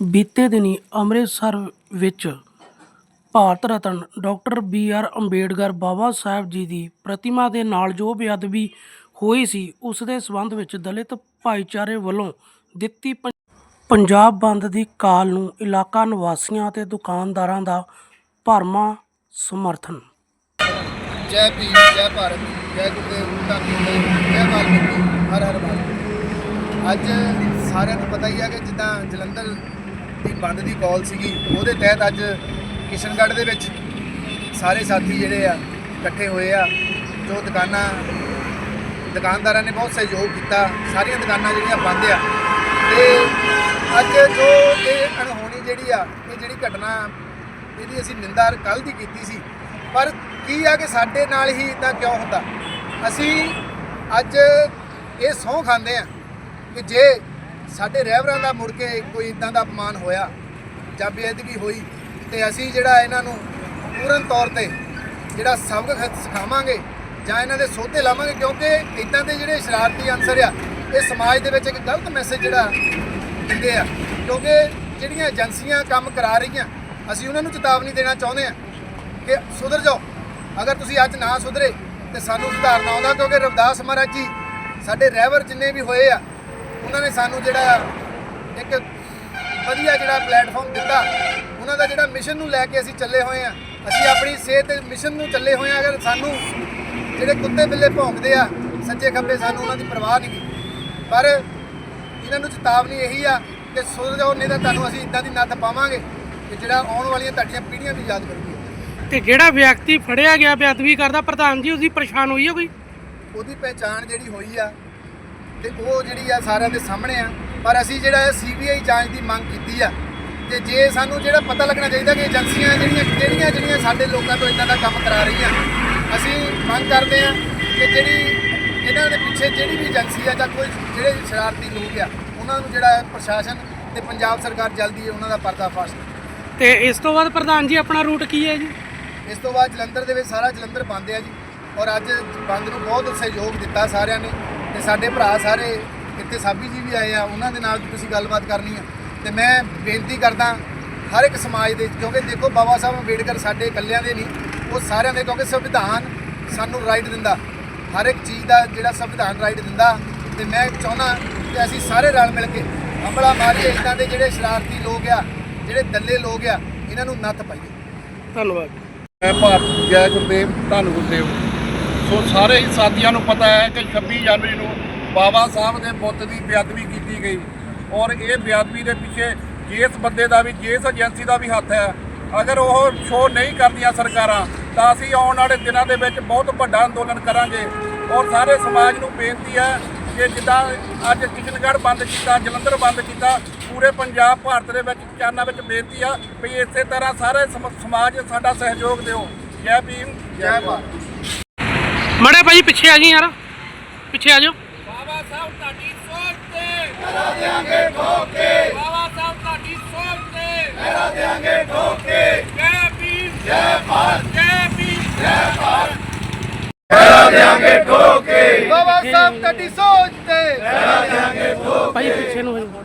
ਬੀਤੇ ਦਿਨੀ ਅੰਮ੍ਰਿਤਸਰ ਵਿੱਚ Bharat Ratna doctor B R Ambedkar Baba Sahib ji ਦੀ ਪ੍ਰਤਿਮਾ ਦੇ ਨਾਲ ਜੋ ਬੇਅਦਬੀ ਹੋਈ ਸੀ, ਉਸ ਦੇ ਸਬੰਧ ਵਿੱਚ ਦਲਿਤ ਭਾਈਚਾਰੇ ਵੱਲੋਂ ਦਿੱਤੀ ਪੰਜਾਬ ਬੰਦ ਦੀ ਕਾਲ ਨੂੰ ਇਲਾਕਾ ਨਿਵਾਸੀਆਂ ਅਤੇ ਦੁਕਾਨਦਾਰਾਂ ਦਾ ਭਰਮਾ ਸਮਰਥਨ। ਜੈ ਭੀਮ, ਜੈ ਭਾਰਤ, ਜੈ ਗੁਰਦੇਵ ਧੰਨਵਾਦ ਜੈ ਵਾਲਮੀਕੀ ਹਰ ਹਰ ਵਾਲਮੀਕੀ ਅੱਜ ਸਾਰਿਆਂ ਨੂੰ ਪਤਾ ਹੀ ਹੈ ਕਿ ਜਿੱਦਾਂ ਜਲੰਧਰ ਦੀ ਬੰਦ ਦੀ ਕਾਲ ਸੀਗੀ, ਉਹਦੇ ਤਹਿਤ ਅੱਜ ਕਿਸ਼ਨਗੜ੍ਹ ਦੇ ਵਿੱਚ ਸਾਰੇ ਸਾਥੀ ਜਿਹੜੇ ਆ, ਇਕੱਠੇ ਹੋਏ ਆ, ਜੋ ਦੁਕਾਨਾਂ, ਦੁਕਾਨਦਾਰਾਂ ਨੇ ਬਹੁਤ ਸਹਿਯੋਗ ਕੀਤਾ, ਸਾਰੀਆਂ ਦੁਕਾਨਾਂ ਜਿਹੜੀਆਂ ਬੰਦ ਆ। ਤੇ ਅੱਜ ਜੋ ਇਹ ਅਣਹੋਣੀ ਜਿਹੜੀ ਆ, ਇਹ ਜਿਹੜੀ ਘਟਨਾ, ਇਹਦੀ ਅਸੀਂ ਨਿੰਦਾ ਕੱਲ ਦੀ ਕੀਤੀ ਸੀ। ਪਰ ਕੀ ਆ ਕਿ ਸਾਡੇ ਨਾਲ ਹੀ ਇਦਾਂ ਕਿਉਂ ਹੁੰਦਾ? ਅਸੀਂ ਅੱਜ ਇਹ ਸਹੁੰ ਖਾਂਦੇ ਆ ਕਿ ਜੇ ਸਾਡੇ ਰਹਿਬਰਾਂ ਦਾ ਮੁੜ ਕੇ ਕੋਈ ਇਦਾਂ ਦਾ ਅਪਮਾਨ ਹੋਇਆ, ਜਾਂ ਬੇਅਦਬੀ ਹੋਈ, ਤੇ ਅਸੀਂ ਜਿਹੜਾ ਇਹਨਾਂ ਨੂੰ ਪੂਰਨ ਤੌਰ ਤੇ ਜਿਹੜਾ ਸਬਕ ਸਿਖਾਵਾਂਗੇ, ਜਾਂ ਇਹਨਾਂ ਦੇ ਸੋਧੇ ਲਾਵਾਂਗੇ, ਕਿਉਂਕਿ ਇਦਾਂ ਦੇ ਜਿਹੜੇ ਸ਼ਰਾਰਤੀ ਅੰਸਰ ਆ, ਇਹ ਸਮਾਜ ਦੇ ਵਿੱਚ ਇੱਕ ਗਲਤ ਮੈਸੇਜ ਜਿਹੜਾ ਦਿੰਦੇ ਆ। ਕਿਉਂਕਿ ਜਿਹੜੀਆਂ ਏਜੰਸੀਆਂ ਕੰਮ ਕਰਾ ਰਹੀਆਂ, ਅਸੀਂ ਉਹਨਾਂ ਨੂੰ ਚੇਤਾਵਨੀ ਦੇਣਾ ਚਾਹੁੰਦੇ ਆ ਕਿ ਸੁਧਰ ਜਾਓ। ਅਗਰ ਤੁਸੀਂ ਅੱਜ ਨਾ ਸੁਧਰੇ, ਤੇ ਸਾਨੂੰ ਸੁਧਾਰਨਾ ਆਉਂਦਾ, ਕਿਉਂਕਿ ਰਵਿਦਾਸ ਮਹਾਰਾਜ ਜੀ, ਸਾਡੇ ਰਹਿਬਰ ਜਿੰਨੇ ਵੀ ਹੋਏ ਆ ਉਹਨਾਂ ਨੇ ਸਾਨੂੰ ਜਿਹੜਾ ਇੱਕ ਵਧੀਆ ਜਿਹੜਾ ਪਲੇਟਫਾਰਮ ਦਿੱਤਾ। ਉਹਨਾਂ ਦਾ ਜਿਹੜਾ ਮਿਸ਼ਨ ਨੂੰ ਲੈ ਕੇ ਅਸੀਂ ਚੱਲੇ ਹੋਏ ਆ ਅਸੀਂ ਆਪਣੀ ਸਿਹਤ ਦੇ ਮਿਸ਼ਨ ਨੂੰ ਚੱਲੇ ਹੋਏ ਆ ਅਗਰ ਸਾਨੂੰ ਜਿਹੜੇ ਕੁੱਤੇ ਬਿੱਲੇ ਭੌਂਕਦੇ ਆ ਸੱਜੇ ਖੱਬੇ ਸਾਨੂੰ ਉਹਨਾਂ ਦੀ ਪਰਵਾਹ ਨਹੀਂ। ਪਰ ਇਹਨਾਂ ਨੂੰ ਚੇਤਾਵਨੀ ਇਹੀ ਆ ਕਿ ਸੁਧਰ ਜਾਓ ਨਹੀਂ ਤਾਂ ਤੁਹਾਨੂੰ ਅਸੀਂ ਇਦਾਂ ਦੀ ਨੱਥ ਪਾਵਾਂਗੇ ਕਿ ਜਿਹੜਾ ਆਉਣ ਵਾਲੀਆਂ ਤੁਹਾਡੀਆਂ ਪੀੜ੍ਹੀਆਂ ਵੀ ਯਾਦ ਕਰੂਗੀਆਂ ਤੇ ਜਿਹੜਾ ਵਿਅਕਤੀ ਫੜਿਆ ਗਿਆ ਬੇਅਦਬੀ ਕਰਦਾ ਪ੍ਰਧਾਨ ਜੀ ਉਹਦੀ ਪਰੇਸ਼ਾਨ ਹੋਈ ਹੈ ਕੋਈ? ਉਹਦੀ ਪਹਿਚਾਣ ਜਿਹੜੀ ਹੋਈ ਆ ਤੇ ਉਹ ਜਿਹੜੀ ਆ ਸਾਰਿਆਂ ਦੇ ਸਾਹਮਣੇ ਆ। ਪਰ ਅਸੀਂ ਜਿਹੜਾ ਸੀਬੀਆਈ ਜਾਂਚ ਦੀ ਮੰਗ ਕੀਤੀ ਆ ਤੇ ਜੇ ਸਾਨੂੰ ਜਿਹੜਾ ਪਤਾ ਲੱਗਣਾ ਚਾਹੀਦਾ ਕਿ ਏਜੰਸੀਆਂ ਜਿਹੜੀਆਂ ਕਿਹੜੀਆਂ ਜਿਹੜੀਆਂ ਸਾਡੇ ਲੋਕਾਂ ਤੋਂ ਇਦਾਂ ਦਾ ਕੰਮ ਕਰਾ ਰਹੀਆਂ ਅਸੀਂ ਮੰਗ ਕਰਦੇ ਆ ਕਿ ਜਿਹੜੀ ਇਹਨਾਂ ਦੇ ਪਿੱਛੇ ਜਿਹੜੀ ਵੀ ਏਜੰਸੀ ਆ ਜਾਂ ਕੋਈ ਜਿਹੜੇ ਸ਼ਰਾਰਤੀ ਲੋਕ ਆ ਉਹਨਾਂ ਨੂੰ ਜਿਹੜਾ ਪ੍ਰਸ਼ਾਸਨ ਤੇ ਪੰਜਾਬ ਸਰਕਾਰ ਜਲਦੀ ਉਹਨਾਂ ਦਾ ਪਰਦਾਫਾਸ਼ ਕਰੇ। ਤੇ ਇਸ ਤੋਂ ਬਾਅਦ ਪ੍ਰਧਾਨ ਜੀ ਆਪਣਾ ਰੂਟ ਕੀ ਹੈ ਜੀ? ਇਸ ਤੋਂ ਬਾਅਦ ਜਲੰਧਰ ਦੇ ਵਿੱਚ ਸਾਰਾ ਜਲੰਧਰ ਬੰਦ ਹੈ ਜੀ ਔਰ ਅੱਜ ਬੰਦ ਨੂੰ ਬਹੁਤ ਸਹਿਯੋਗ ਦਿੱਤਾ ਸਾਰਿਆਂ ਨੇ। ਤੇ ਸਾਡੇ ਭਰਾ ਸਾਰੇ ਇੱਥੇ ਸਾਬੀ ਜੀ ਵੀ ਆਏ ਆ ਉਹਨਾਂ ਦੇ ਨਾਲ ਵੀ ਤੁਸੀਂ ਗੱਲਬਾਤ ਕਰਨੀ ਆ। ਤੇ ਮੈਂ ਬੇਨਤੀ ਕਰਦਾ ਹਰ ਇੱਕ ਸਮਾਜ ਦੇ ਕਿਉਂਕਿ ਦੇਖੋ ਬਾਬਾ ਸਾਹਿਬ ਅੰਬੇਡਕਰ ਸਾਡੇ ਇਕੱਲਿਆਂ ਦੇ ਨਹੀਂ ਉਹ ਸਾਰਿਆਂ ਦੇ ਕਿਉਂਕਿ ਸੰਵਿਧਾਨ ਸਾਨੂੰ ਰਾਈਟ ਦਿੰਦਾ। ਹਰ ਇੱਕ ਚੀਜ਼ ਦਾ ਜਿਹੜਾ ਸੰਵਿਧਾਨ ਰਾਈਟ ਦਿੰਦਾ। ਤੇ ਮੈਂ ਚਾਹੁੰਦਾ ਕਿ ਅਸੀਂ ਸਾਰੇ ਰਲ ਮਿਲ ਕੇ ਹੰਬਲਾ ਮਾਰੀਏ ਇਦਾਂ ਦੇ ਜਿਹੜੇ ਸ਼ਰਾਰਤੀ ਲੋਕ ਆ ਜਿਹੜੇ ਦੱਲੇ ਲੋਕ ਆ ਇਹਨਾਂ ਨੂੰ ਨੱਥ ਪਾਈਏ। ਧੰਨਵਾਦ। ਜੈ ਭਾਰਤ ਜੈ ਗੁਰਦੇਵ ਧੰਨ ਗੁਰਦੇਵ। ਸੋ ਸਾਰੇ ਹੀ ਸਾਥੀਆਂ ਨੂੰ ਪਤਾ ਹੈ ਕਿ 26 ਜਨਵਰੀ ਨੂੰ ਬਾਬਾ ਸਾਹਿਬ ਦੇ ਬੁੱਤ ਦੀ ਬੇਅਦਬੀ ਕੀਤੀ ਗਈ। ਔਰ ਇਹ ਬੇਅਦਬੀ ਦੇ ਪਿੱਛੇ ਜਿਸ ਬੰਦੇ ਦਾ ਵੀ, ਜਿਸ ਏਜੰਸੀ ਦਾ ਵੀ ਹੱਥ ਹੈ, ਅਗਰ ਉਹ ਸ਼ੋਅ ਨਹੀਂ ਕਰਦੀਆਂ ਸਰਕਾਰਾਂ, ਤਾਂ ਅਸੀਂ ਆਉਣ ਵਾਲੇ ਦਿਨਾਂ ਦੇ ਵਿੱਚ ਬਹੁਤ ਵੱਡਾ ਅੰਦੋਲਨ ਕਰਾਂਗੇ। ਔਰ ਸਾਰੇ ਸਮਾਜ ਨੂੰ ਬੇਨਤੀ ਹੈ ਕਿ ਜਿੱਦਾਂ ਅੱਜ ਕਿਸ਼ਨਗੜ੍ਹ ਬੰਦ ਕੀਤਾ, ਜਲੰਧਰ ਬੰਦ ਕੀਤਾ, ਪੂਰੇ ਪੰਜਾਬ, ਭਾਰਤ ਦੇ ਵਿੱਚ ਕਿਸਾਨਾਂ ਵਿੱਚ ਬੇਨਤੀ ਆ ਵੀ ਇਸੇ ਤਰ੍ਹਾਂ ਸਾਰੇ ਸਮ- ਸਮਾਜ ਸਾਡਾ ਸਹਿਯੋਗ ਦਿਓ। ਜੈ ਭੀਮ, ਜੈ ਭਾਰਤ। ਮੜੇ ਭਾਈ ਪਿੱਛੇ ਆ ਜੀ ਯਾਰ। ਪਿੱਛੇ ਆ ਜਾਓ। ਬਾਬਾ ਸਾਹਿਬ ਤੁਹਾਡੀ ਸੋਚ ਤੇ। ਕਰਾ ਦੇਾਂਗੇ ਠੋਕ ਬਾਬਾ ਸਾਹਿਬ ਤੁਹਾਡੀ ਸੋਚ ਤੇ। ਕਰਾ ਦੇਾਂਗੇ ਠੋਕ ਜੈ ਭੀਮ। ਜੈ ਭਾਰਤ ਜੈ ਭੀਮ। ਜੈ ਭਾਰਤ ਬਾਬਾ ਸਾਹਿਬ ਤੁਹਾਡੀ ਸੋਚ ਤੇ। ਭਾਈ ਪਿੱਛੇ ਨੂੰ ਹੋ ਜਾਓ।